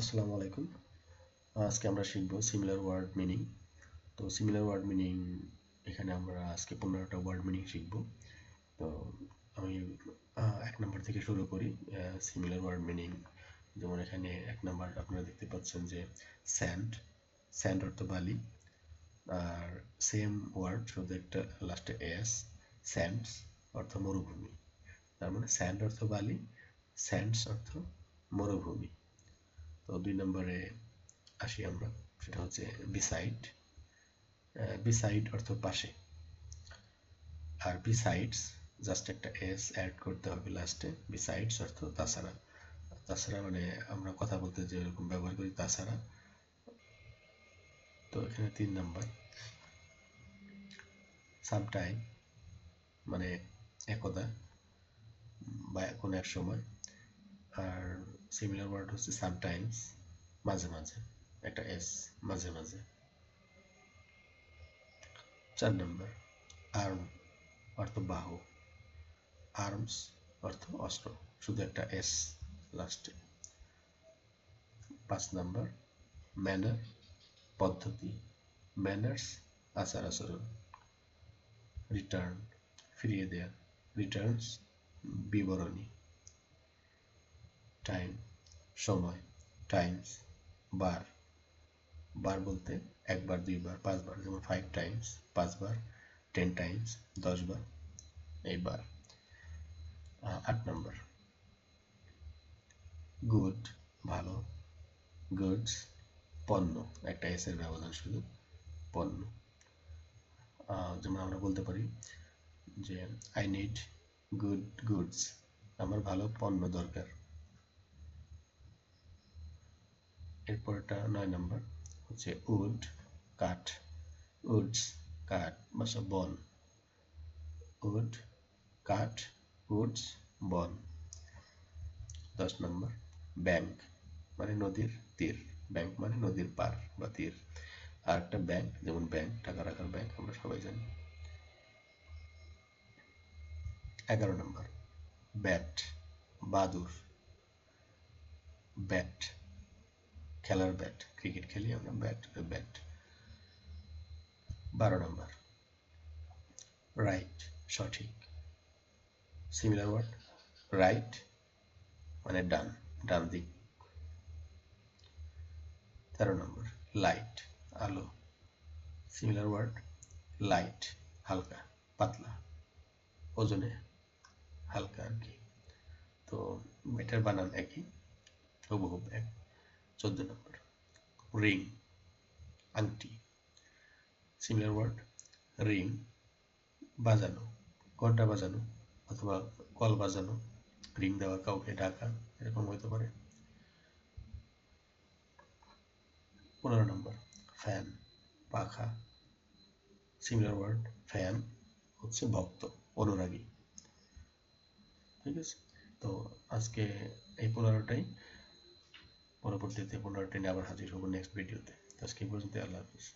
আসসালামু আলাইকুম। আজকে আমরা শিখব সিমিলার ওয়ার্ড মিনিং তো সিমিলার ওয়ার্ড মিনিং এখানে আমরা আজকে পনেরোটা ওয়ার্ড মিনিং শিখব। তো আমি এক নম্বর থেকে শুরু করি সিমিলার ওয়ার্ড মিনিং যেমন এখানে এক নম্বর আপনারা দেখতে পাচ্ছেন যে স্যান্ড স্যান্ড অর্থ বালি। আর সেম ওয়ার্ড শুধু একটা লাস্টে এস স্যান্ডস অর্থ মরুভূমি। তার মানে স্যান্ড অর্থ বালি স্যান্ডস অর্থ মরুভূমি। তো দুই নম্বরে আসি আমরা, সেটা হচ্ছে বিসাইড বিসাইড অর্থ পাশে। আর বিসাইডস জাস্ট একটা এস অ্যাড করতে হবে লাস্টে বিসাইডস অর্থ তাছাড়া। তাছাড়া মানে আমরা কথা বলতে যেরকম ব্যবহার করি তাছাড়া। তো এখানে তিন নাম্বার। সামটাইম মানে একদা, বা কোনো এক সময়। আর সিমিলার ওয়ার্ড হচ্ছে সামটাইমস মাঝে মাঝে, একটা এস মাঝে মাঝে। চার নম্বর আর্ম অর্থ বাহু। আর্মস অর্থ অস্ত্র, শুধু একটা এস লাস্টে পাঁচ নম্বর ম্যানার পদ্ধতি। ম্যানার্স আচার আচরণ। রিটার্ন ফিরিয়ে দেয়া। রিটার্নস বিবরণী। টাইম সময় টাইমস বার। বার বলতে একবার, দুইবার, পাঁচবার, যেমন ফাইভ টাইমস পাঁচবার টেন টাইমস দশবার, এইবার। আট নম্বর গুড ভালো। গুডস পণ্য। একটা এসের ব্যবধান শুধু, পণ্য। যেমন আমরা বলতে পারি যে আই নিড গুড গুডস আমার ভালো পণ্য দরকার। এরপরটা নয় নম্বর, হচ্ছে উড, কাঠ। উডস, কাঠ, বাসা বন। উড, কাঠ, উডস, বন। দশ নম্বর, ব্যাংক মানে নদীর তীর। ব্যাংক মানে নদীর পার বা তীর। আর একটা ব্যাংক, যেমন ব্যাংক, টাকা রাখার ব্যাংক, আমরা সবাই জানি। এগারো নম্বর, ব্যাট, বাদুর। ব্যাট খেলার ব্যাট ক্রিকেট খেলি আমরা ব্যাট ব্যাট বারো নম্বর রাইট সঠিক. সিমিলার ওয়ার্ড রাইট মানে ডান ডান দিক। তেরো নম্বর লাইট আলো। সিমিলার ওয়ার্ড লাইট হালকা, পাতলা। ওজনে হালকা আর কি। তো এটার বানান একই হুবহুব এক। চোদ্দ নম্বর, রিং, আংটি সিমিলার ওয়ার্ড রিং, বাজানো ঘণ্টা বাজানো অথবা কল বাজানো, রিং দেওয়া কাউকে ডাকা, এরকম হতে পারে। পনেরো নম্বর ফ্যান পাখা সিমিলার ওয়ার্ড ফ্যান হচ্ছে ভক্ত, অনুরাগী। ঠিক আছে? তো আজকে এই পনেরোটাই পরবর্তীতে পুনরায় ট্রেনে আবার হাজির হব নেক্সট ভিডিওতে আজকে পর্যন্ত আল্লাহ হাফিজ।